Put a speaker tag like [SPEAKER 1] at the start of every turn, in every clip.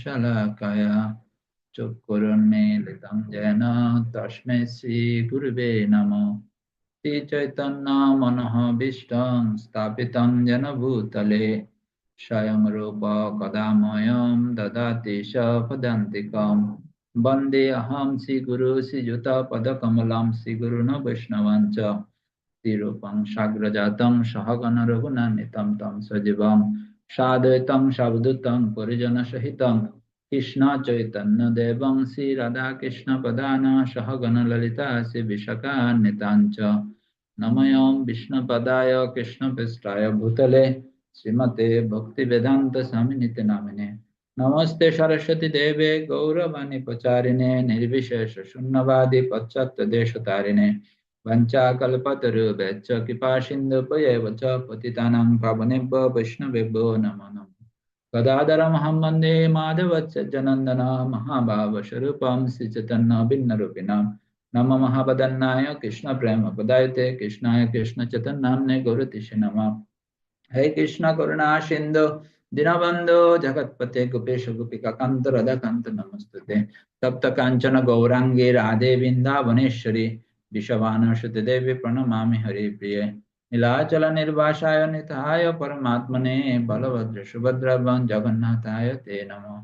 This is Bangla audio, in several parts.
[SPEAKER 1] शलाकया चक्षुरुन्मीलितं येन तस्मै श्रीगुरुवे नमः श्रीचैतन्यामनःभीष्टं स्थापितं येन भूतले स्वयं रूप कदामयं ददाति सपदान्तिकम् वन्दे अहं श्रीगुरु श्रीयुतापदकमलं श्रीगुरुन वैष्णवं च श्रीरूपं साग्रजातं सहगणरघुनान्वितं तं सजीवम् সাদৈতম শব্দতম পরিজন সহিতম কৃষ্ণ চৈতন্য দেবং শ্রী রাধা কৃষ্ণ প্রধান সহগণ ললিতা শ্রী বিশকান্বিতাঞ্চ নময়ম বিষ্ণুপদায় কৃষ্ণপৃষ্ঠায় ভূতলে শ্রীমতে ভক্তি বেদান্ত স্বামিনীতি নামিনে নমস্তে সরস্বতী দেবে গৌরবাণী প্রচারিণে নির্বিশেষ শূন্যবাদী পশ্চাত্ত দেশ তারিণে वञ्चाकल्पतरुभ्यश्च कृपासिन्धुभ्यैव च पतितानां पावनेभ्य वैष्णवेभ्यो नमो नमः कदादरमहं वन्दे माधवच्च जनन्दना महाभावस्वरूपं श्रीचैतन्यभिन्नरूपिणां नम महापदन्नाय कृष्णाय हे कृष्ण करुणा सिन्धु दीनबन्धो जगत्पते गोपेश गोपिकान्त रदकान्त नमस्तुते सप्त कांचन गौरांगी राधे वृन्दावनेश्वरी प्रणमा प्रणमामि हरिप्रिय नीलाचल निर्वासा निताय परमात्मने बलभद्र सुभद्र जगन्नाथाय ते नमो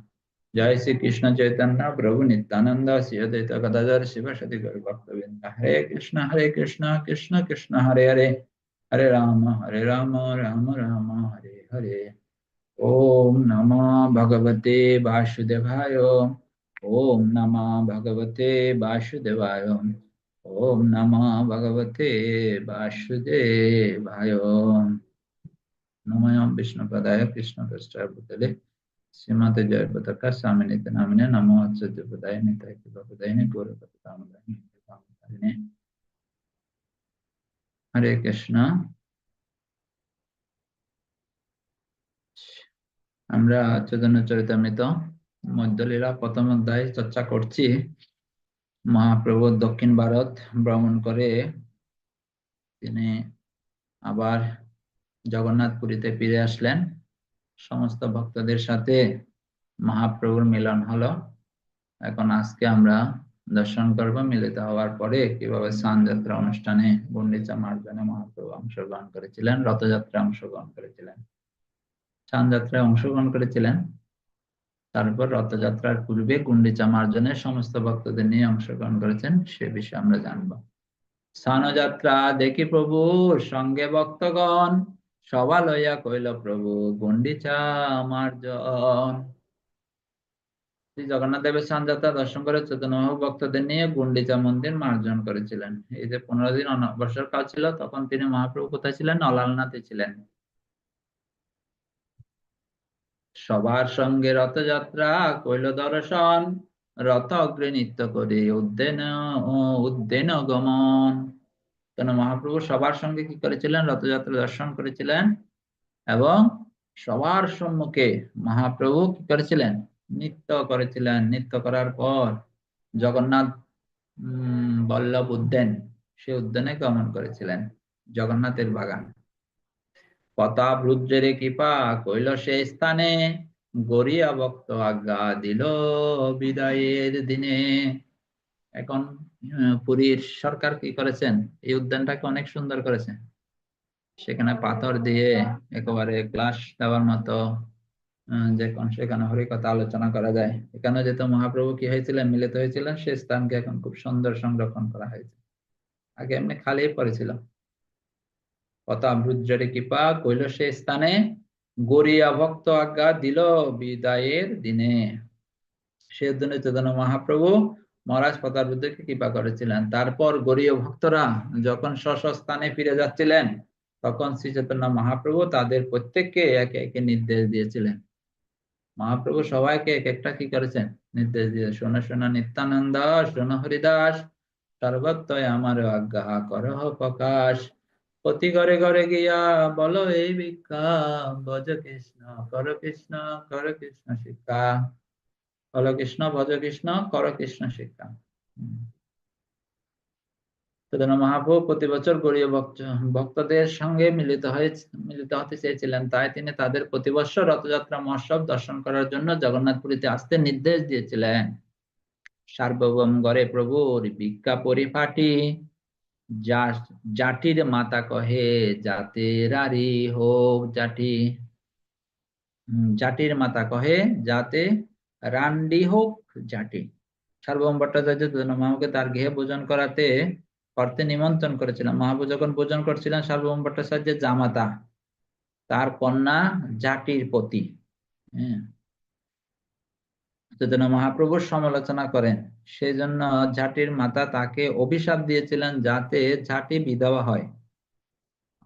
[SPEAKER 1] जय श्री कृष्ण चैतन्य प्रभु नित्यानंद सिद्ध गदाधर शिव सति भक्तविंद हरे कृष्ण हरे कृष्ण कृष्ण कृष्ण हरे हरे हरे राम हरे राम राम राम हरे हरे ओम नमो भगवते वासुदेवाय ओम नमो भगवते वासुदेवाय ওম নমঃ ভগবতে বাসুদেবায় নময়াম বিষ্ণুপদায় কৃষ্ণপৃষ্ঠায় ভূতলে শ্রীমতে জয় পতাকা স্বামিনীতে নামিনে নম আচার্য পদায় নিতাই কৃপাপদায়নি গৌরপতামদায়নি হরে কৃষ্ণ আমরা চৈতন্য চরিতামৃত মধ্যলীলা প্রথম অধ্যায় চর্চা করছি মহাপ্রভু দক্ষিণ ভারত ভ্রমণ করে তিনি আবার জগন্নাথ পুরীতে ফিরে আসলেন সমস্ত ভক্তদের সাথে মহাপ্রভুর মিলন হলো এখন আজকে আমরা দর্শন করব মিলিত হওয়ার পরে কিভাবে যাত্রা অনুষ্ঠানে গুন্ডিচা মার্জনে মহাপ্রভু অংশগ্রহণ করেছিলেন রথযাত্রায় অংশগ্রহণ করেছিলেন যাত্রায় অংশগ্রহণ করেছিলেন তারপর রথযাত্রার পূর্বে গুন্ডিচা মার্জনের সমস্ত ভক্তদের নিয়ে অংশগ্রহণ করেছেন সে বিষয়ে আমরা জানব স্নানযাত্রা দেখি প্রভু সঙ্গে ভক্তগণ সবা লইয়া কইল প্রভু গুন্ডিচা মার্জন শ্রী জগন্নাথ দেবের স্নানযাত্রা দর্শন করে চৈতন্য ভক্তদের নিয়ে গুন্ডিচা মন্দির মার্জন করেছিলেন এই যে পনেরো দিন অনবসর কাল ছিল তখন তিনি মহাপ্রভু কোথায় ছিলেন অলালনাথে ছিলেন সবার সঙ্গে রথযাত্রা কৈল দর্শন রথ অগ্রে নৃত্য করে উদ্দেন উদ্দেন গমন কেন মহাপ্রভু সবার সঙ্গে কি করেছিলেন রথযাত্রা দর্শন করেছিলেন এবং সবার সম্মুখে মহাপ্রভু কি করেছিলেন নৃত্য করেছিলেন নৃত্য করার পর জগন্নাথ উম বল্লভ উদ্যান সে উদ্যানে গমন করেছিলেন জগন্নাথের বাগান কতাভ্রুজ্জের কৃপা কইল সে স্থানে গরিয়া ভক্ত আজ্ঞা দিল বিদায়ের দিনে এখন পুরীর সরকার কি করেছেন এই উদ্যানটাকে অনেক সুন্দর করেছেন সেখানে পাথর দিয়ে একেবারে ক্লাস দেওয়ার মতো যখন সেখানে হরি কথা আলোচনা করা যায় এখানে যেহেতু মহাপ্রভু কি হয়েছিলেন মিলিত হয়েছিলেন সে স্থানকে এখন খুব সুন্দর সংরক্ষণ করা হয়েছে আগে এমনি খালি পড়েছিল অতাম কৃপা কইল সে স্থানে গরিয়া ভক্ত আজ্ঞা দিল বিদায়ের দিনে সেজন্য চৈতন্য মহাপ্রভু মহারাজ প্রতাপ রুদ্রকে কৃপা করেছিলেন তারপর গরীয় ভক্তরা যখন স্ব স্থানে ফিরে যাচ্ছিলেন তখন শ্রী চৈতন্য মহাপ্রভু তাদের প্রত্যেককে একে একে নির্দেশ দিয়েছিলেন মহাপ্রভু সবাইকে এক একটা কি করেছেন নির্দেশ দিয়ে শোনো শোনো নিত্যানন্দ শোনো হরিদাস সর্বত্রয় আমার আজ্ঞা করহ প্রকাশ প্রতি ঘরে ঘরে গিয়া বলো এই ভিক্ষা ভজ কৃষ্ণ কর কৃষ্ণ কর কৃষ্ণ শিক্ষা বল কৃষ্ণ ভজ কৃষ্ণ কর কৃষ্ণ শিক্ষা মহাপ্রভু প্রতি বছর গরীয় ভক্ত ভক্তদের সঙ্গে মিলিত হয়ে মিলিত হতে চেয়েছিলেন তাই তিনি তাদের প্রতি বছর রথযাত্রা মহোৎসব দর্শন করার জন্য জগন্নাথপুরীতে আসতে নির্দেশ দিয়েছিলেন সার্বভৌম গড়ে প্রভুর বিজ্ঞা পরিপাটি জাটির মাতা কহে জাতের আরি হোক জাটি জাটির মাতা কহে যাতে রান্ডি হোক জাটি সার্বভৌম ভট্টাচার্য মামাকে তার গৃহে ভোজন করাতে করতে নিমন্ত্রণ করেছিলাম মহাবু যখন ভোজন করছিলেন সার্বভৌম ভট্টাচার্যের জামাতা তার কন্যা জাটির পতি হ্যাঁ মহাপ্রভুর সমালোচনা করেন সেজন্য ঝাঁটির মাতা তাকে অভিশাপ দিয়েছিলেন যাতে ঝাঁটি বিধবা হয়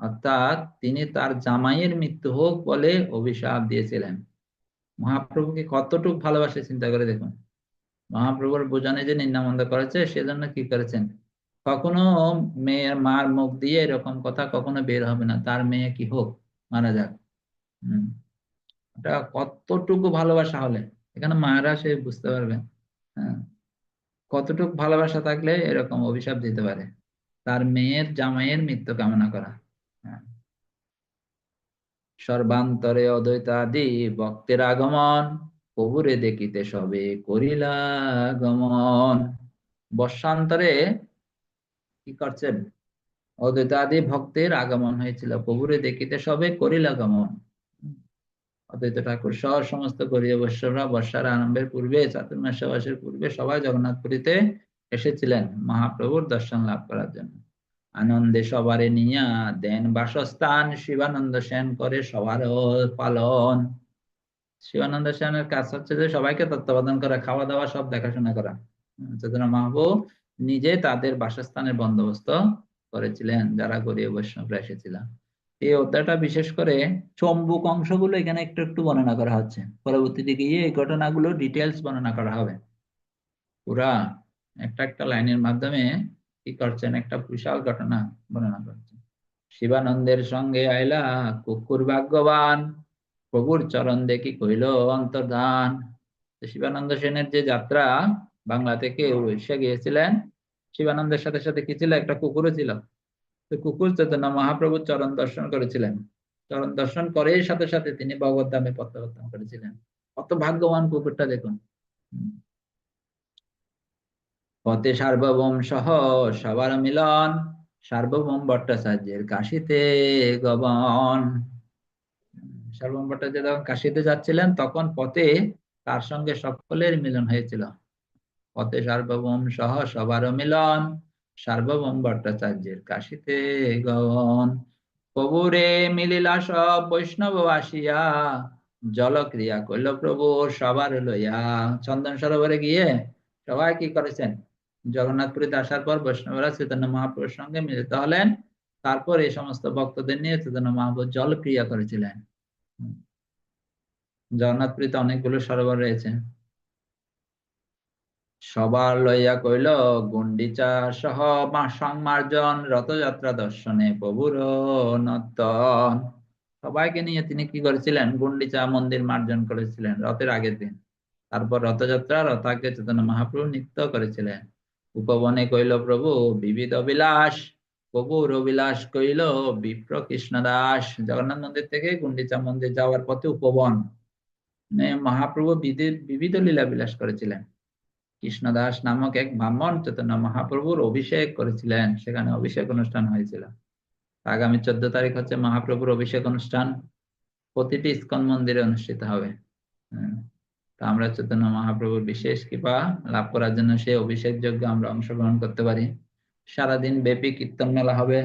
[SPEAKER 1] অর্থাৎ তিনি তার জামাইয়ের মৃত্যু হোক বলে অভিশাপ দিয়েছিলেন মহাপ্রভুকে কতটুকু ভালোবাসে চিন্তা করে দেখুন মহাপ্রভুর বোঝানে যে নিন্দামন্দ করেছে সেজন্য কি করেছেন কখনো মেয়ের মার মুখ দিয়ে এরকম কথা কখনো বের হবে না তার মেয়ে কি হোক মারা যাক হম ওটা কতটুকু ভালোবাসা হলে এখানে মায়েরা সে বুঝতে পারবে হ্যাঁ কতটুক ভালোবাসা থাকলে এরকম অভিশাপ দিতে পারে তার মেয়ের জামাইয়ের মৃত্যু কামনা করা হ্যাঁ। সর্বান্তরে অদ্বৈতাদি ভক্তের আগমন কবুরে দেখিতে সবে করিলা বর্ষান্তরে কি করছেন অদ্বৈতাদি ভক্তের আগমন হয়েছিল কবুরে দেখিতে সবে করিলা গমন অদ্বৈত ঠাকুর সহ সমস্ত গরীয় বৈষ্ণবরা বর্ষার আরম্ভের পূর্বে চাতুর্মাস্যবাসের পূর্বে সবাই জগন্নাথপুরীতে এসেছিলেন মহাপ্রভুর দর্শন লাভ করার জন্য আনন্দে সবারে নিয়া দেন বাসস্থান শিবানন্দ সেন করে সবার পালন শিবানন্দ সেনের কাজ হচ্ছে যে সবাইকে তত্ত্বাবধান করা খাওয়া দাওয়া সব দেখাশোনা করা চেতনা মাহবু নিজে তাদের বাসস্থানের বন্দোবস্ত করেছিলেন যারা গরিব বৈষ্ণবরা এসেছিলেন এই অধ্যায়টা বিশেষ করে চম্বুক অংশগুলো এখানে একটু একটু বর্ণনা করা হচ্ছে পরবর্তীতে গিয়ে এই ঘটনাগুলো ডিটেলস বর্ণনা করা হবে পুরা একটা একটা লাইনের মাধ্যমে কি করছেন একটা বিশাল ঘটনা বর্ণনা করছেন শিবানন্দের সঙ্গে আইলা কুকুর ভাগ্যবান প্রভুর চরণ দেখি কহিল অন্তর্ধান শিবানন্দ সেনের যে যাত্রা বাংলা থেকে উড়িষ্যা গিয়েছিলেন শিবানন্দের সাথে সাথে কি ছিল একটা কুকুরও ছিল তো কুকুর চেতনা মহাপ্রভু চরণ দর্শন করেছিলেন চরণ দর্শন করে সাথে সাথে তিনি ভগবত দামে প্রত্যাবর্তন করেছিলেন কত ভাগ্যবান কুকুরটা দেখুন পথে সার্বভৌম সহ সবার মিলন সার্বভৌম ভট্টাচার্যের কাশিতে গবন সার্বভৌম ভট্টাচার্য যখন কাশিতে যাচ্ছিলেন তখন পথে তার সঙ্গে সকলের মিলন হয়েছিল পথে সার্বভৌম সহ সবার মিলন সার্বভৌম ভট্টাচার্যের কাশিতে গগন কবুরে মিলিলা সব বৈষ্ণব আসিয়া জলক্রিয়া করল প্রভু সবার লইয়া চন্দন সরোবরে গিয়ে সবাই কি করেছেন জগন্নাথপুরীতে আসার পর বৈষ্ণবরা চৈতন্য মহাপুরের সঙ্গে মিলিত হলেন তারপর এই সমস্ত ভক্তদের নিয়ে চৈতন্য মহাপ্রভু জলক্রিয়া করেছিলেন জগন্নাথপুরীতে অনেকগুলো সরোবর রয়েছে সবার লইয়া কইল গুন্ডিচা সহ সংমার্জন রথযাত্রা দর্শনে প্রভুর নতন সবাইকে নিয়ে তিনি কি করেছিলেন গুন্ডিচা মন্দির মার্জন করেছিলেন রথের আগের দিন তারপর রথযাত্রা রথাকে চেতন মহাপ্রভু নৃত্য করেছিলেন উপবনে কইল প্রভু বিবিধ বিলাস প্রভুর অবিলাস কইল বিপ্র কৃষ্ণ দাস জগন্নাথ মন্দির থেকে গুন্ডিচা মন্দির যাওয়ার পথে উপবন মহাপ্রভু বিবিধ লীলা বিলাস করেছিলেন কৃষ্ণদাস নামক এক ব্রাহ্মণ চৈতন্য মহাপ্রভুর অভিষেক করেছিলেন সেখানে অভিষেক অনুষ্ঠান হয়েছিল আগামী চোদ্দ তারিখ হচ্ছে মহাপ্রভুর অভিষেক অনুষ্ঠান প্রতিটি ইস্কন মন্দিরে অনুষ্ঠিত হবে হ্যাঁ। তা আমরা চৈতন্য মহাপ্রভুর বিশেষ কৃপা লাভ করার জন্য সেই অভিষেক যোগ্য আমরা অংশগ্রহণ করতে পারি সারাদিন ব্যাপী কীর্তন মেলা হবে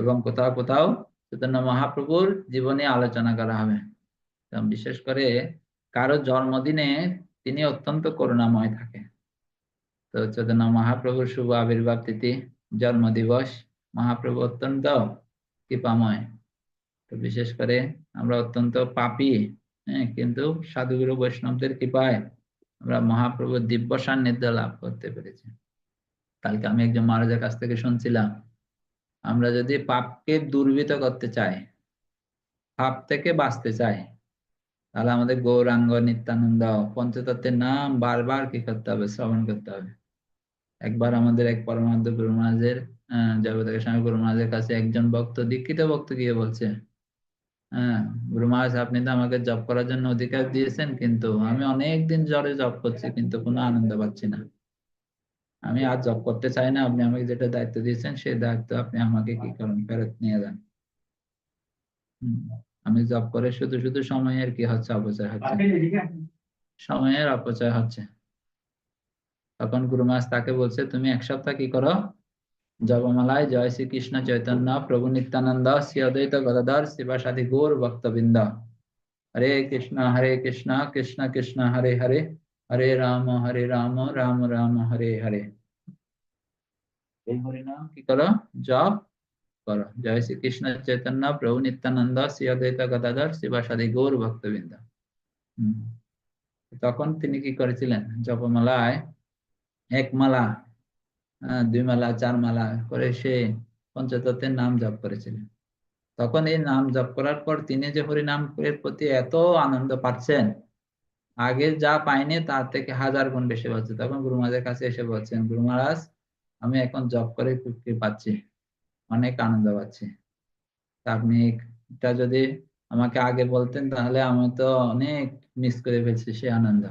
[SPEAKER 1] এবং কোথাও কোথাও চৈতন্য মহাপ্রভুর জীবনে আলোচনা করা হবে বিশেষ করে কারো জন্মদিনে তিনি অত্যন্ত করুণাময় থাকে তো চৈতন্য মহাপ্রভুর শুভ আবির্ভাব তিথি জন্ম দিবস মহাপ্রভু অত্যন্ত কৃপাময় তো বিশেষ করে আমরা অত্যন্ত পাপি হ্যাঁ কিন্তু সাধুগুরু বৈষ্ণবদের কৃপায় আমরা মহাপ্রভু দিব্য সান্নিধ্য লাভ করতে পেরেছি কালকে আমি একজন মহারাজের কাছ থেকে শুনছিলাম আমরা যদি পাপকে দুর্বৃত করতে চাই পাপ থেকে বাঁচতে চাই তাহলে আমাদের গৌরাঙ্গ নিত্যানন্দ পঞ্চতত্ত্বের নাম বারবার কি করতে হবে শ্রবণ করতে হবে একবার আমাদের এক পরমাদ্য আহ জগতের স্বামী গুরুমহাজের কাছে একজন ভক্ত দীক্ষিত ভক্ত গিয়ে বলছে হ্যাঁ গুরুমহাজ আপনি তো আমাকে জব করার জন্য অধিকার দিয়েছেন কিন্তু আমি অনেক দিন জ্বরে জব করছি কিন্তু কোনো আনন্দ পাচ্ছি না আমি আর জব করতে চাই না আপনি আমাকে যেটা দায়িত্ব দিয়েছেন সেই দায়িত্ব আপনি আমাকে কি করেন ফেরত নিয়ে যান আমি জব করে শুধু শুধু সময়ের কি হচ্ছে অপচয় হচ্ছে সময়ের অপচয় হচ্ছে তখন গুরু মাস তাকে বলছে তুমি এক সপ্তাহ কি করো জবমালায় জয় শ্রীকৃষ্ণ চৈতন্য প্রভু নিত্যানন্দ শ্রী অদ্বৈত গদাধর সাধী গৌর ভক্তবৃন্দ হরে কৃষ্ণ হরে কৃষ্ণ কৃষ্ণ কৃষ্ণ হরে হরে হরে রাম হরে রাম রাম রাম হরে হরে হরিনাম কি করো জপ করো জয় শ্রীকৃষ্ণ চৈতন্য প্রভু নিত্যানন্দ শ্রী অদ্বৈত গদাধর শিবাসাদি গৌর ভক্তবৃন্দ তখন তিনি কি করেছিলেন জপমালায় এক মালা দুই মালা চার মালা করে সে পঞ্চতত্ত্বের নাম জপ করেছিলেন তখন এই নাম জপ করার পর তিনি যে হরিনামের প্রতি এত আনন্দ পাচ্ছেন আগে যা পাইনি তার থেকে হাজার গুণ বেশি পাচ্ছে তখন গুরু মহারাজের কাছে এসে বলছেন গুরু মহারাজ আমি এখন জব করে পাচ্ছি অনেক আনন্দ পাচ্ছি আপনি এটা যদি আমাকে আগে বলতেন তাহলে আমি তো অনেক মিস করে ফেলছি সে আনন্দ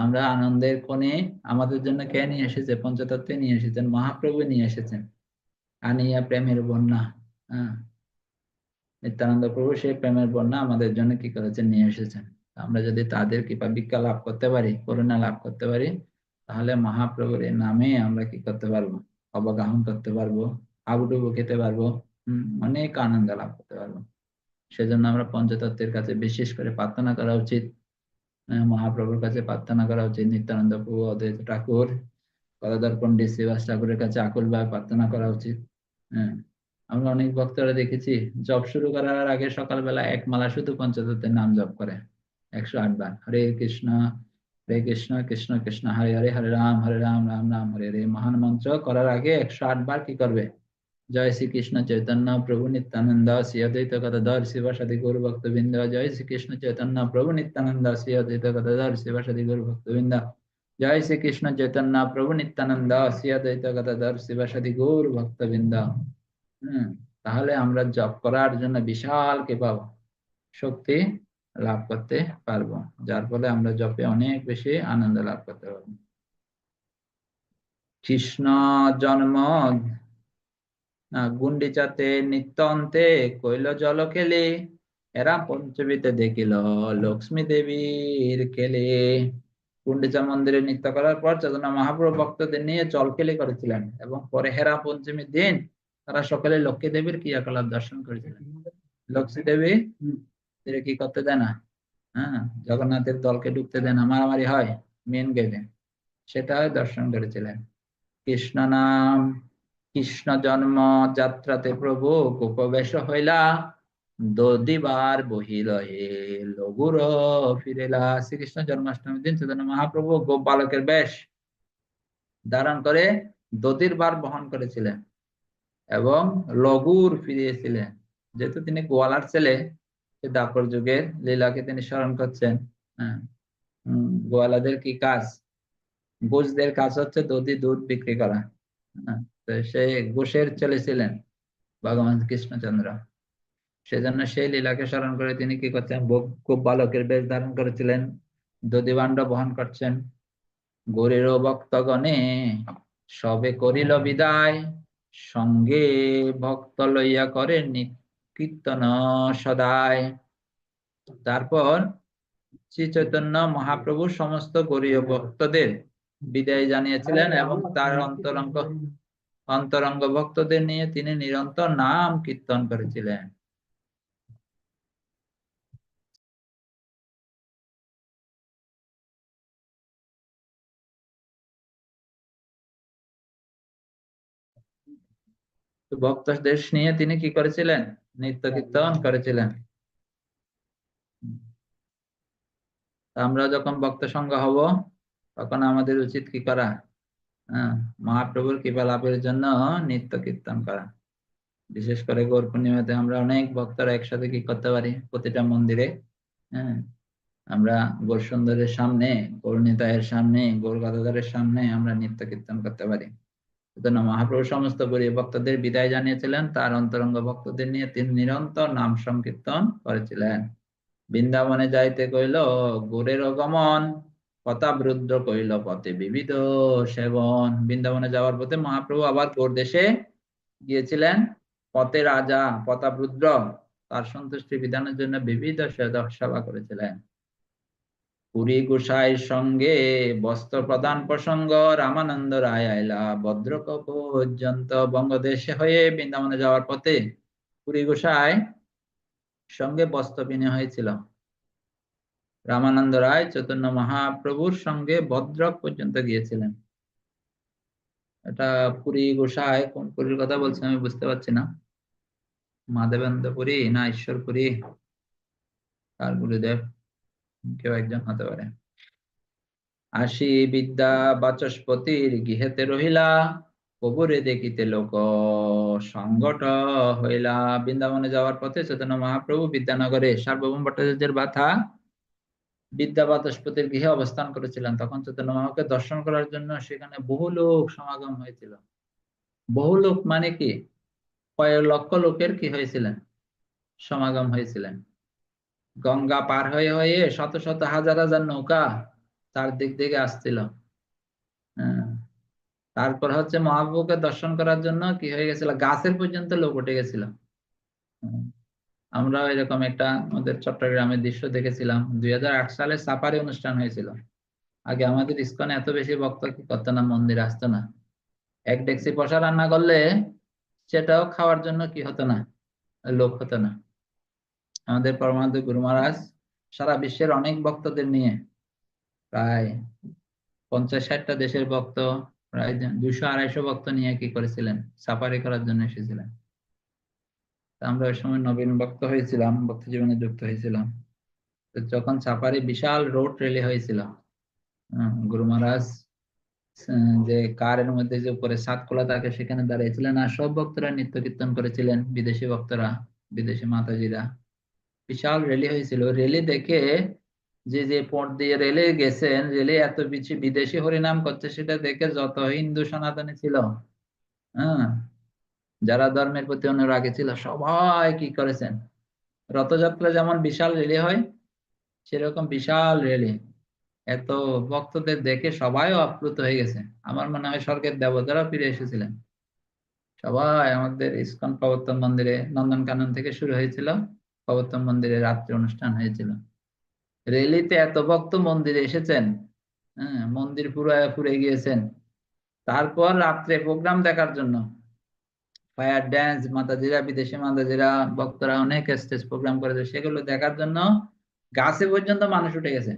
[SPEAKER 1] আমরা আনন্দের কোণে আমাদের জন্য কে নিয়ে এসেছে পঞ্চতত্ত্বে নিয়ে এসেছেন মহাপ্রভু নিয়ে এসেছেন আনিয়া প্রেমের বন্যা হ্যাঁ নিত্যানন্দ প্রভু সেই প্রেমের বন্যা আমাদের জন্য কি করেছেন নিয়ে এসেছেন আমরা যদি তাদের কৃপা ভিক্ষা লাভ করতে পারি করুণা লাভ করতে পারি তাহলে মহাপ্রভুর নামে আমরা কি করতে পারবো অবগাহন করতে পারবো আবুডুবু খেতে পারবো অনেক আনন্দ লাভ করতে পারবো সেজন্য আমরা পঞ্চতত্ত্বের কাছে বিশেষ করে প্রার্থনা করা উচিত মহাপ্রভুর কাছে প্রার্থনা করা উচিত নিত্যানন্দ প্রভু অদ্বৈত ঠাকুর কদাধর পন্ডিত শ্রীবাস ঠাকুরের কাছে আকুল ভাবে প্রার্থনা করা উচিত হ্যাঁ আমরা অনেক ভক্তরা দেখেছি জব শুরু করার আগে সকালবেলা এক মালা শুধু পঞ্চতত্ত্বের নাম জপ করে একশো আট বার হরে কৃষ্ণ হরে কৃষ্ণ কৃষ্ণ কৃষ্ণ হরে হরে হরে রাম হরে রাম রাম রাম হরে হরে মহান মন্ত্র করার আগে একশো আট বার কি করবে जय श्री कृष्ण चैतन्य प्रभु नित्यानंदा श्री अद्वैत गदाधर शिवाशदि गुरु भक्त बिंदा जय श्री कृष्ण चैतन्य प्रभु नित्यानंदा श्री अद्वैत गदाधर शिवाशदि गुरु भक्त बिंदा जय श्री कृष्ण चैतन्य प्रभु नित्यानंदा श्री अद्वैत गदाधर शिवाशदि গৌর ভক্ত বৃন্দা হম তাহলে আমরা জপ করার জন্য বিশাল কেবাব শক্তি লাভ করতে পারবো যার ফলে আমরা জপে অনেক বেশি আনন্দ লাভ করতে পারবো কৃষ্ণ জন্ম গুন্ডিচাতে নিত্যন্তে কৈল জল খেলে এরা পঞ্চমীতে দেখিল লক্ষ্মী দেবীর খেলে গুন্ডিচা মন্দিরে নৃত্য করার পর চেতনা মহাপ্রভু ভক্তদের নিয়ে খেলে করেছিলেন এবং পরে হেরা পঞ্চমীর দিন তারা সকলে লক্ষ্মী দেবীর ক্রিয়াকলাপ দর্শন করেছিলেন লক্ষ্মী দেবী কি করতে দেয় না হ্যাঁ জগন্নাথের দলকে ঢুকতে দেন মারামারি হয় মেন গেটে সেটা দর্শন করেছিলেন কৃষ্ণ নাম কৃষ্ণ জন্ম যাত্রাতে প্রভু উপবেশ হইলা দদিবার বহিল হে লগুর ফিরেলা শ্রীকৃষ্ণ জন্মাষ্টমী দিন চৈতন্য মহাপ্রভু গোপালকের বেশ ধারণ করে দদির বার বহন করেছিলেন এবং লগুর ফিরিয়েছিলেন যেহেতু তিনি গোয়ালার ছেলে দাপর যুগের লীলাকে তিনি স্মরণ করছেন হ্যাঁ, গোয়ালাদের কি কাজ বুঝদের কাজ হচ্ছে দধি দুধ বিক্রি করা হ্যাঁ, তো সে ঘোষের চলেছিলেন ভগবান কৃষ্ণচন্দ্র সেজন্য সেই লীলাকে স্মরণ করে তিনি কি করছেন খুব বালকের বেশ ধারণ করেছিলেন দধিবাণ্ড বহন করছেন গরির ভক্তগণে সবে করিল বিদায় সঙ্গে ভক্ত লইয়া করে কীর্তন সদায় তারপর শ্রী চৈতন্য মহাপ্রভু সমস্ত গরীয় ভক্তদের বিদায় জানিয়েছিলেন এবং তার অন্তরঙ্গ অন্তরঙ্গ ভক্তদের নিয়ে তিনি নিরন্তর নাম কীর্তন করেছিলেন ভক্তদের নিয়ে তিনি কি করেছিলেন নিত্য কীর্তন করেছিলেন আমরা যখন ভক্ত সঙ্গ হব তখন আমাদের উচিত কি করা হ্যাঁ, মহাপ্রভুর কৃপা লাভের জন্য নিত্য কীর্তন করা বিশেষ করে গৌর পূর্ণিমাতে আমরা অনেক ভক্তরা একসাথে কি করতে পারি প্রতিটা মন্দিরে হ্যাঁ আমরা গৌর সুন্দরের সামনে গৌর নিতায়ের সামনে গৌর গদাধরের সামনে আমরা নিত্য কীর্তন করতে পারি সুতরাং মহাপ্রভু সমস্ত পরি ভক্তদের বিদায় জানিয়েছিলেন তার অন্তরঙ্গ ভক্তদের নিয়ে তিনি নিরন্তর নাম সংকীর্তন করেছিলেন বৃন্দাবনে যাইতে কইল গোরের গমন কথাবৃদ্ধ কইল পথে বিবিধ সেবন বৃন্দাবনে যাওয়ার পথে মহাপ্রভু আবার গোর দেশে গিয়েছিলেন পথে রাজা প্রতাপরুদ্র তার সন্তুষ্টি বিধানের জন্য বিবিধ সেবা করেছিলেন পুরী গোসাইয়ের সঙ্গে বস্ত্র প্রদান প্রসঙ্গ রামানন্দ রায় আইলা ভদ্রক পর্যন্ত বঙ্গদেশে হয়ে বৃন্দাবনে যাওয়ার পথে পুরী গোসাই সঙ্গে বস্ত্র বিনিময় হয়েছিল রামানন্দ রায় চৈতন্য মহাপ্রভুর সঙ্গে ভদ্রক পর্যন্ত গিয়েছিলেন এটা পুরী গোসায় কোন পুরীর কথা বলছি আমি বুঝতে পারছি না মাধবেন্দ্র পুরী না ঈশ্বর পুরী আর গুরুদেব কেউ একজন হতে পারে আসি বিদ্যা বাচস্পতির গৃহেতে রহিলা কবুরে দেখিতে লোক সংগঠ হইলা বৃন্দাবনে যাওয়ার পথে চৈতন্য মহাপ্রভু বিদ্যানগরে সার্বভৌম ভট্টাচার্যের বাথা বিদ্যা বাচস্পতির গৃহে অবস্থান করেছিলেন তখন চৈতন্য মহাকে দর্শন করার জন্য সেখানে বহু লোক সমাগম হয়েছিল বহু লোক মানে কি কয়েক লক্ষ লোকের কি হয়েছিলেন সমাগম হয়েছিলেন গঙ্গা পার হয়ে হয়ে শত শত হাজার হাজার নৌকা তার দিক থেকে আসছিল হ্যাঁ। তারপর হচ্ছে মহাপ্রভুকে দর্শন করার জন্য কি হয়ে গেছিল গাছের পর্যন্ত লোক উঠে গেছিল হ্যাঁ। আমরা এরকম একটা আমাদের চট্টগ্রামের দৃশ্য দেখেছিলাম দুই সালে সাফারি অনুষ্ঠান হয়েছিল আগে আমাদের ইস্কনে এত বেশি ভক্ত কি করতো না মন্দির আসতো না এক ডেক্সি পশা রান্না করলে সেটাও খাওয়ার জন্য কি হতো না লোক হতো না আমাদের পরমানন্দ গুরু মহারাজ সারা বিশ্বের অনেক ভক্তদের নিয়ে প্রায় পঞ্চাশ ষাটটা দেশের ভক্ত প্রায় দুশো আড়াইশো ভক্ত নিয়ে কি করেছিলেন সাফারি করার জন্য এসেছিলেন আমরা ওই সময় নবীন ভক্ত হয়েছিলাম ভক্ত জীবনে যুক্ত হয়েছিলাম তো যখন চাপারে বিশাল রোড রেলি হয়েছিল গুরু মহারাজ যে কারের মধ্যে যে উপরে সাত খোলা থাকে সেখানে দাঁড়িয়েছিলেন আর সব ভক্তরা নিত্য কীর্তন করেছিলেন বিদেশি ভক্তরা বিদেশি মাতাজিরা বিশাল রেলি হয়েছিল রেলি দেখে যে যে পট দিয়ে রেলে গেছেন রেলে এত বিদেশি হরিনাম করছে সেটা দেখে যত হিন্দু সনাতনী ছিল হ্যাঁ যারা ধর্মের প্রতি অনুরাগী ছিল সবাই কি করেছেন রথযাত্রা যেমন বিশাল রেলি হয় সেরকম বিশাল রেলি এত ভক্তদের দেখে সবাইও আপ্লুত হয়ে গেছে আমার মনে হয় স্বর্গের দেবতারা ফিরে এসেছিলেন সবাই আমাদের ইস্কন প্রবর্তন মন্দিরে নন্দনকানন থেকে শুরু হয়েছিল প্রবর্তন মন্দিরে রাত্রি অনুষ্ঠান হয়েছিল রেলিতে এত ভক্ত মন্দিরে এসেছেন হ্যাঁ মন্দির পুরো পুরে গিয়েছেন তারপর রাত্রে প্রোগ্রাম দেখার জন্য ফায়ার ড্যান্স মাতাজিরা বিদেশি মাতাজিরা বক্তরা অনেক স্টেজ প্রোগ্রাম করেছে সেগুলো দেখার জন্য গাছে পর্যন্ত মানুষ উঠে গেছে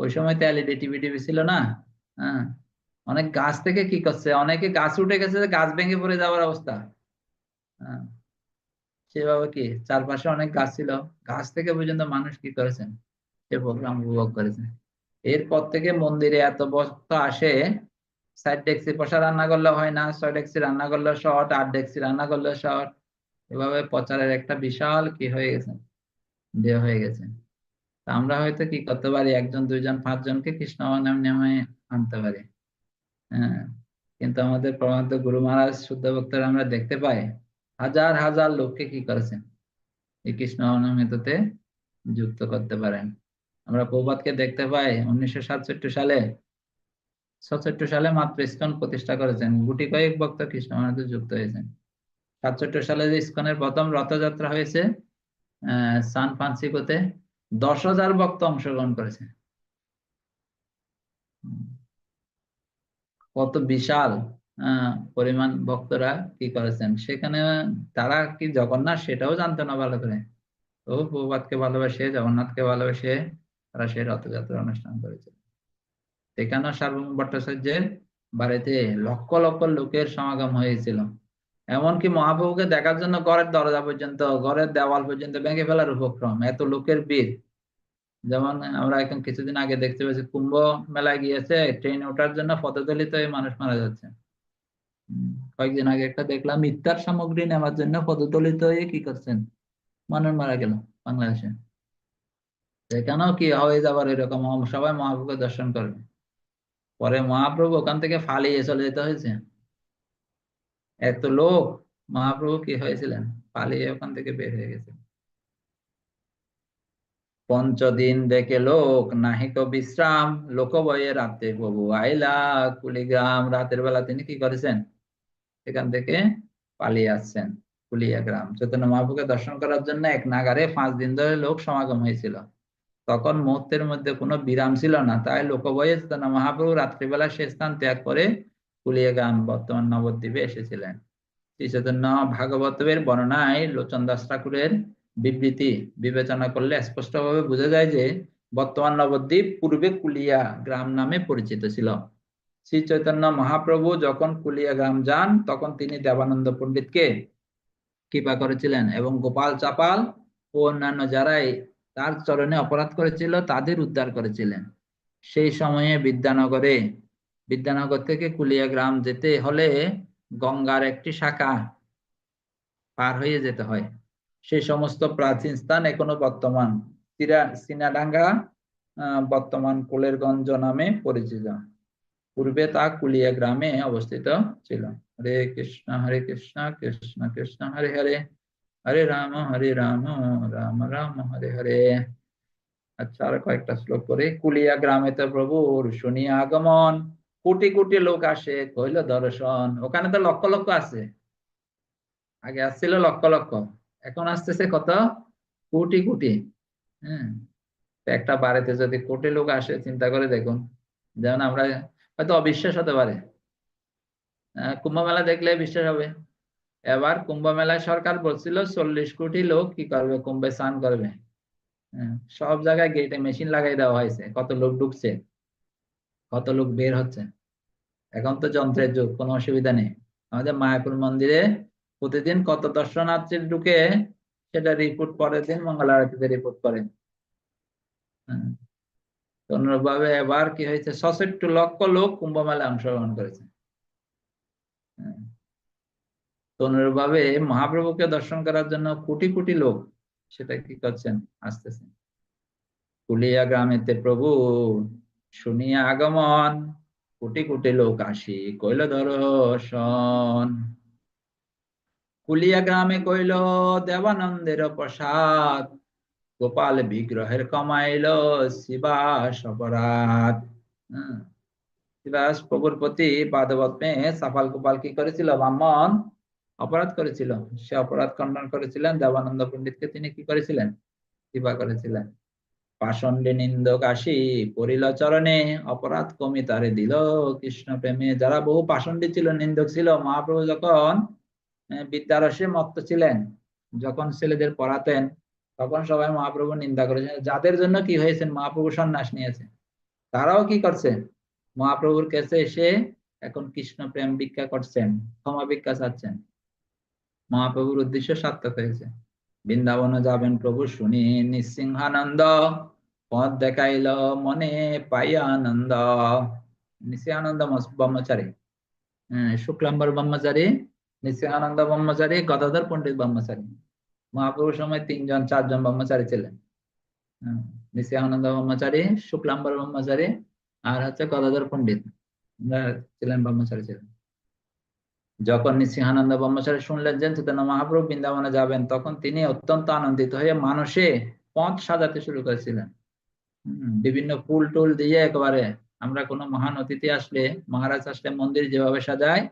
[SPEAKER 1] ওই সময় তো এলইডি টিভি টিভি ছিল না হ্যাঁ অনেক গাছ থেকে কি করছে অনেকে গাছ উঠে গেছে গাছ ভেঙে পড়ে যাওয়ার অবস্থা হ্যাঁ। সেভাবে কি চারপাশে অনেক গাছ ছিল গাছ থেকে পর্যন্ত মানুষ কি করেছেন সে প্রোগ্রাম উপভোগ করেছে এরপর থেকে মন্দিরে এত বস্ত আসে সাত ডেক্সি পশা রান্না করলে হয় না ছয় ডেক্সি রান্না করলে শর্ট আট ডেক্সি রান্না করলে শর্ট এভাবে প্রচারের একটা বিশাল কি হয়ে গেছে দেয়া হয়ে গেছে আমরা হয়তো কি করতে পারি একজন দুইজন পাঁচজনকে কৃষ্ণ নাম নামে আনতে পারি হ্যাঁ কিন্তু আমাদের প্রমাণ গুরু মহারাজ শুদ্ধ ভক্তরা আমরা দেখতে পাই হাজার হাজার লোককে কি করেছেন এই কৃষ্ণ যুক্ত করতে পারেন আমরা প্রবাদকে দেখতে পাই উনিশশো সালে ছচট্টি সালে মাত্র ইস্কন প্রতিষ্ঠা করেছেন গুটি কয়েক ভক্ত কৃষ্ণমানন্দে যুক্ত হয়েছেন সাতষট্টি সালে যে ইস্কনের প্রথম রথযাত্রা হয়েছে সান ফ্রান্সিকোতে দশ হাজার ভক্ত অংশগ্রহণ করেছে কত বিশাল পরিমাণ ভক্তরা কি করেছেন সেখানে তারা কি জগন্নাথ সেটাও জানতো না ভালো করে তো প্রভুপাতকে ভালোবাসে জগন্নাথকে ভালোবাসে তারা সেই রথযাত্রা অনুষ্ঠান করেছে সেখানে সার্বভৌম ভট্টাচার্যের বাড়িতে লক্ষ লক্ষ লোকের সমাগম হয়েছিল এমনকি মহাপ্রভুকে দেখার জন্য ঘরের দরজা পর্যন্ত ঘরের দেওয়াল পর্যন্ত ভেঙে ফেলার উপক্রম এত লোকের বীর যেমন আমরা এখন কিছুদিন আগে দেখতে পেয়েছি কুম্ভ মেলায় গিয়েছে ট্রেন ওঠার জন্য পদতলিত হয়ে মানুষ মারা যাচ্ছে কয়েকদিন আগে একটা দেখলাম মিথ্যার সামগ্রী নেওয়ার জন্য পদদলিত হয়ে কি করছেন মানুষ মারা গেল বাংলাদেশে সেখানেও কি হয়ে যাবার এরকম সবাই মহাপ্রভুকে দর্শন করবে পরে মহাপ্রভু ওখান থেকে ফালিয়ে চলে যেতে হয়েছে এত লোক মহাপ্রভু কি হয়েছিলেন পালিয়ে ওখান থেকে বের হয়ে গেছে পঞ্চদিন দেখে লোক নাহি তো বিশ্রাম লোক বয়ে রাতে প্রভু আইলা কুলিগ্রাম রাতের বেলা তিনি কি করেছেন সেখান থেকে পালিয়ে আসছেন কুলিয়া গ্রাম চৈতন্য মহাপ্রভুকে দর্শন করার জন্য এক নাগারে পাঁচ দিন ধরে লোক সমাগম হয়েছিল তখন মুহূর্তের মধ্যে কোনো বিরাম ছিল না তাই লোকভয়ে মহাপ্রভু রাত্রিবেলা সে স্থান ত্যাগ করে গান বর্তমান নবদ্বীপে এসেছিলেন শ্রীচৈতন্য ভাগবতের বর্ণনায় লোচন দাস ঠাকুরের বিবৃতি বিবেচনা করলে স্পষ্টভাবে বোঝা যায় যে বর্তমান নবদ্বীপ পূর্বে কুলিয়া গ্রাম নামে পরিচিত ছিল শ্রী চৈতন্য মহাপ্রভু যখন কুলিয়া গ্রাম যান তখন তিনি দেবানন্দ পণ্ডিতকে কৃপা করেছিলেন এবং গোপাল চাপাল ও অন্যান্য যারাই তার চরণে অপরাধ করেছিল তাদের উদ্ধার করেছিলেন সেই সময়ে বিদ্যানগরে বিদ্যানগর থেকে কুলিয়া গ্রাম যেতে হলে গঙ্গার একটি শাখা পার হয়ে যেতে হয় সেই সমস্ত প্রাচীন স্থান এখনো বর্তমান সিনাডাঙ্গা বর্তমান কোলেরগঞ্জ নামে পরিচিত পূর্বে তা কুলিয়া গ্রামে অবস্থিত ছিল হরে কৃষ্ণ হরে কৃষ্ণ কৃষ্ণ কৃষ্ণ হরে হরে হরে রাম হরে রাম রাম রাম হরে হরে আচ্ছা আর কয়েকটা শ্লোক পরে কুলিয়া গ্রামে তো প্রভুর শুনিয়া আগমন কোটি কোটি লোক আসে কইল দর্শন ওখানে তো লক্ষ লক্ষ আছে আগে আসছিল লক্ষ লক্ষ এখন আসতেছে কত কোটি কোটি হ্যাঁ একটা বাড়িতে যদি কোটি লোক আসে চিন্তা করে দেখুন যেমন আমরা হয়তো অবিশ্বাস হতে পারে কুম্ভ মেলা দেখলে বিশ্বাস হবে এবার কুম্ভ মেলায় সরকার বলছিল চল্লিশ কোটি লোক কি করবে কুম্ভে স্নান করবে হ্যাঁ, সব জায়গায় গেটে মেশিন লাগাই দেওয়া হয়েছে কত লোক ঢুকছে কত লোক বের হচ্ছে এখন তো যন্ত্রের যুগ কোনো অসুবিধা নেই আমাদের মায়াপুর মন্দিরে প্রতিদিন কত দর্শনার্থী ঢুকে সেটা রিপোর্ট পরের দিন মঙ্গল আরতিতে রিপোর্ট করেন হ্যাঁ, অনুরূপভাবে এবার কি হয়েছে সষট্টি লক্ষ লোক কুম্ভ মেলায় অংশগ্রহণ করেছে হ্যাঁ, তো অনুরূপভাবে মহাপ্রভুকে দর্শন করার জন্য কোটি কোটি লোক সেটা কি করছেন আসতেছেন কুলিয়া গ্রামেতে প্রভু শুনিয়া আগমন কোটি কোটি লোক আসি কইল দর্শন কুলিয়া গ্রামে কইল দেবানন্দের প্রসাদ গোপাল বিগ্রহের কমাইল শিবাস অপরাধ হ্যাঁ। শিবাস প্রভুর প্রতি পাদবত সাফাল গোপাল কি করেছিল ব্রাহ্মণ অপরাধ করেছিল সে অপরাধ খণ্ডন করেছিলেন দেবানন্দ পণ্ডিতকে তিনি কি করেছিলেন কৃপা করেছিলেন পাষণ্ডে নিন্দক আসি পরিল চরণে অপরাধ কমি তারে দিল কৃষ্ণ প্রেমে যারা বহু পাষণ্ডী ছিল নিন্দক ছিল মহাপ্রভু যখন বিদ্যারসে মত্ত ছিলেন যখন ছেলেদের পড়াতেন তখন সবাই মহাপ্রভু নিন্দা করেছেন যাদের জন্য কি হয়েছেন মহাপ্রভু সন্ন্যাস নিয়েছে তারাও কি করছে মহাপ্রভুর কাছে এসে এখন কৃষ্ণ প্রেম ভিক্ষা করছেন ক্ষমা ভিক্ষা চাচ্ছেন মহাপ্রভুর উদ্দেশ্য সার্থক হয়েছে বৃন্দাবনে যাবেন প্রভু শুনি নিঃসিংহানন্দ পথ দেখাইল মনে পাই আনন্দ নিঃসিংহানন্দ ব্রহ্মচারী শুক্লাম্বর ব্রহ্মচারী নিঃসিংহানন্দ ব্রহ্মচারী গদাধর পণ্ডিত ব্রহ্মচারী মহাপ্রভুর সময় তিনজন চারজন ব্রহ্মচারী ছিলেন নিঃসিংহানন্দ ব্রহ্মচারী শুক্লাম্বর ব্রহ্মচারী আর হচ্ছে গদাধর পণ্ডিত ছিলেন ব্রহ্মচারী ছিলেন যখন নিসিহানন্দ ব্রহ্মচারী শুনলেন যে চৈতন্য মহাপ্রভু বৃন্দাবনে যাবেন তখন তিনি অত্যন্ত আনন্দিত হয়ে মানুষে পথ সাজাতে শুরু করেছিলেন বিভিন্ন ফুল টুল দিয়ে একবারে আমরা কোনো মহান অতিথি আসলে মহারাজ আসলে মন্দির যেভাবে সাজায়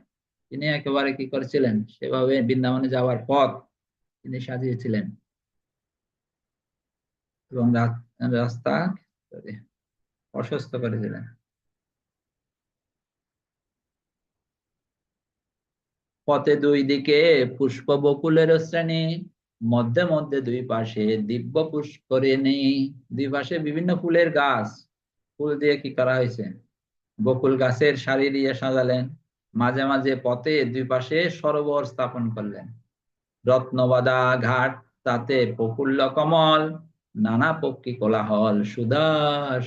[SPEAKER 1] তিনি একেবারে কি করেছিলেন সেভাবে বৃন্দাবনে যাওয়ার পথ তিনি সাজিয়েছিলেন এবং রাস্তা প্রশস্ত করেছিলেন পথে দুই দিকে পুষ্প বকুলের শ্রেণী মধ্যে মধ্যে দুই পাশে দিব্য পুষ্করে নেই দুই পাশে বিভিন্ন ফুলের গাছ ফুল দিয়ে কি করা হয়েছে বকুল গাছের শাড়ি দিয়ে সাজালেন মাঝে মাঝে পথে দুই পাশে সরোবর স্থাপন করলেন রত্নবাদা ঘাট তাতে প্রফুল্ল কমল নানা পক্ষী কোলাহল সুধা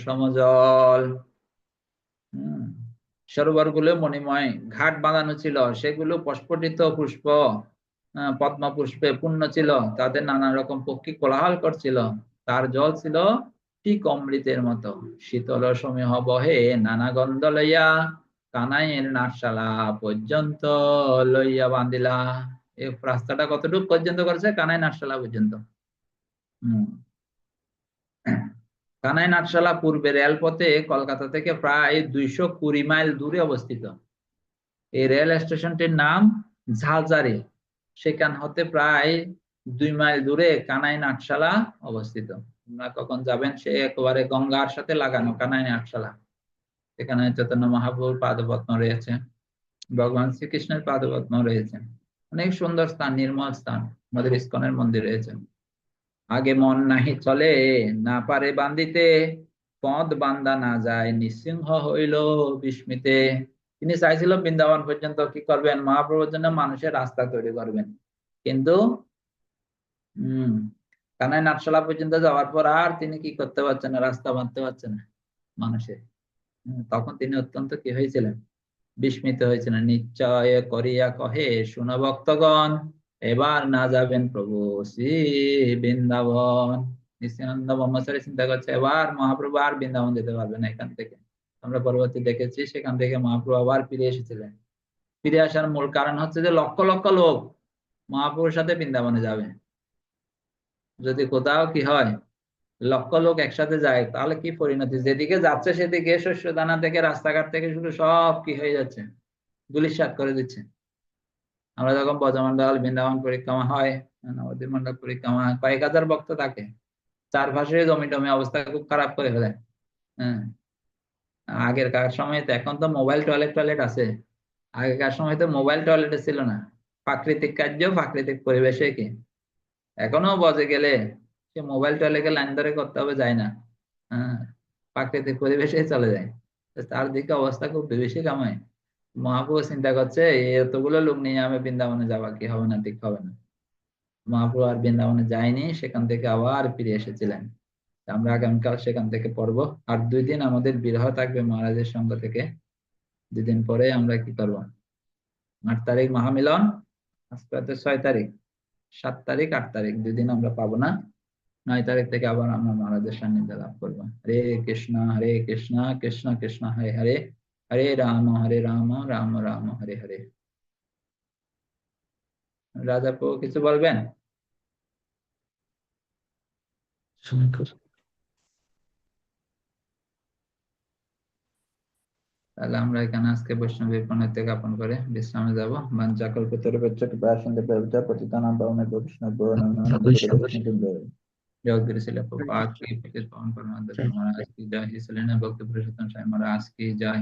[SPEAKER 1] সমজল সরোবর গুলো মণিময় ঘাট বাঁধানো ছিল সেগুলো পস্ফটিত পুষ্প পদ্ম পুষ্পে পূর্ণ ছিল তাদের নানা রকম পক্ষী কোলাহল করছিল তার জল ছিল ঠিক অমৃতের মতো শীতল সমীহ বহে নানা গন্ধ লইয়া কানাইয়ের নাটশালা পর্যন্ত লইয়া বাঁধিলা এই রাস্তাটা কতটুকু পর্যন্ত করেছে কানাই নাটশালা পর্যন্ত হম কানাই নাটশালা পূর্বে রেলপথে কলকাতা থেকে প্রায় দুইশো কুড়ি মাইল দূরে অবস্থিত এই রেল স্টেশনটির নাম ঝালঝারি সেখান হতে প্রায় দুই মাইল দূরে কানাই নাটশালা অবস্থিত আপনারা কখন যাবেন সে একেবারে গঙ্গার সাথে লাগানো কানাই নাটশালা এখানে চৈতন্য মহাপুর পাদপত্ন রয়েছে ভগবান শ্রীকৃষ্ণের পাদপত্ন রয়েছে অনেক সুন্দর স্থান নির্মল স্থান আমাদের ইস্কনের মন্দির রয়েছে আগে মন নাহি চলে না পারে বান্দিতে পদ বান্দা না যায় নিঃসিংহ হইল বিস্মিতে তিনি চাইছিল বৃন্দাবন পর্যন্ত কি করবেন মহাপ্রভুর জন্য মানুষের রাস্তা তৈরি করবেন কিন্তু হম কানাই নাটশালা পর্যন্ত যাওয়ার পর আর তিনি কি করতে পারছেন না রাস্তা বাঁধতে পারছেন না মানুষের তখন তিনি অত্যন্ত কি হয়েছিলেন বিস্মিত হয়েছিলেন নিশ্চয় করিয়া কহে শুনো ভক্তগণ এবার না যাবেন প্রভু শ্রী বৃন্দাবন নিত্যানন্দ ব্রহ্মচারী চিন্তা করছে এবার মহাপ্রভু আর বৃন্দাবন যেতে পারবে না এখান থেকে আমরা পরবর্তী দেখেছি সেখান থেকে মহাপ্রভু আবার ফিরে এসেছিলেন ফিরে আসার মূল কারণ হচ্ছে যে লক্ষ লক্ষ লোক মহাপ্রভুর সাথে বৃন্দাবনে যাবে যদি কোথাও কি হয় লক্ষ লোক একসাথে যায় তাহলে কি পরিণতি যেদিকে যাচ্ছে সেদিকে শস্য দানা থেকে রাস্তাঘাট থেকে শুধু সব কি হয়ে যাচ্ছে গুলির করে দিচ্ছে আমরা যখন বজমন্ডল বৃন্দাবন পরিক্রমা হয় নবদ্বীপ মন্ডল পরিক্রমা কয়েক হাজার ভক্ত থাকে চারপাশে জমি টমি অবস্থা খুব খারাপ করে ফেলে হ্যাঁ আগেরকার সময় তো এখন তো মোবাইল টয়লেট টয়লেট আছে আগেকার সময় তো মোবাইল টয়লেট ছিল না প্রাকৃতিক কার্য প্রাকৃতিক পরিবেশে কি এখনো বজে গেলে সে মোবাইল টয়লেটকে লাইন ধরে করতে হবে যায় না হ্যাঁ প্রাকৃতিক পরিবেশে চলে যায় তার দিকে অবস্থা খুব বিভীষিকাময় মহাপুর চিন্তা করছে এতগুলো লোক নিয়ে আমি বৃন্দাবনে যাওয়া কি হবে না ঠিক হবে না মহাপুর আর বৃন্দাবনে যায়নি সেখান থেকে আবার ফিরে এসেছিলেন আমরা আগামীকাল সেখান থেকে পড়বো আর দুই দিন আমাদের বিরহ থাকবে মহারাজের সঙ্গ থেকে দুদিন পরে আমরা কি করবো আট তারিখ মহামিলন আজকে ছয় তারিখ সাত তারিখ আট তারিখ দুদিন আমরা পাবো না নয় তারিখ থেকে আবার আমরা মহারাজের সান্নিধ্য লাভ করবো হরে কৃষ্ণ হরে কৃষ্ণ কৃষ্ণ কৃষ্ণ হরে হরে হরে রাম হরে রাম রাম রাম হরে হরে রাজাপো কিছু বলবেন তাহলে আমরা এখানে আজকে বৈষ্ণবের প্রণয়তে জ্ঞাপন করে বিশ্রামে যাব বাঞ্চাকল্প তরুপেচ্ছট বাসন্তে প্রভুতা পতিতানাম পাবনে বৈষ্ণব আচ্ছা, জগদ্গুরু শিল পাক কি পতিত আচ্ছা। মহারাজ কি জয় শ্রী ভক্তি পুরুষোত্তম স্বামী মহারাজ কি জয়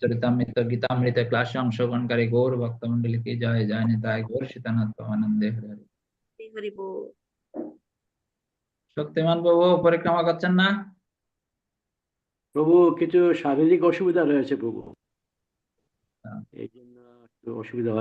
[SPEAKER 1] চরিতামৃত গীতামৃত ক্লাসে অংশগ্রহণকারী গৌর ভক্তমন্ডলীকে জয় জয় নিতায় গৌর সীতানাথ পমানন্দে হরি শক্তিমান বাবু পরিক্রমা করছেন না প্রভু কিছু শারীরিক অসুবিধা রয়েছে প্রভু এই জন্য অসুবিধা হয়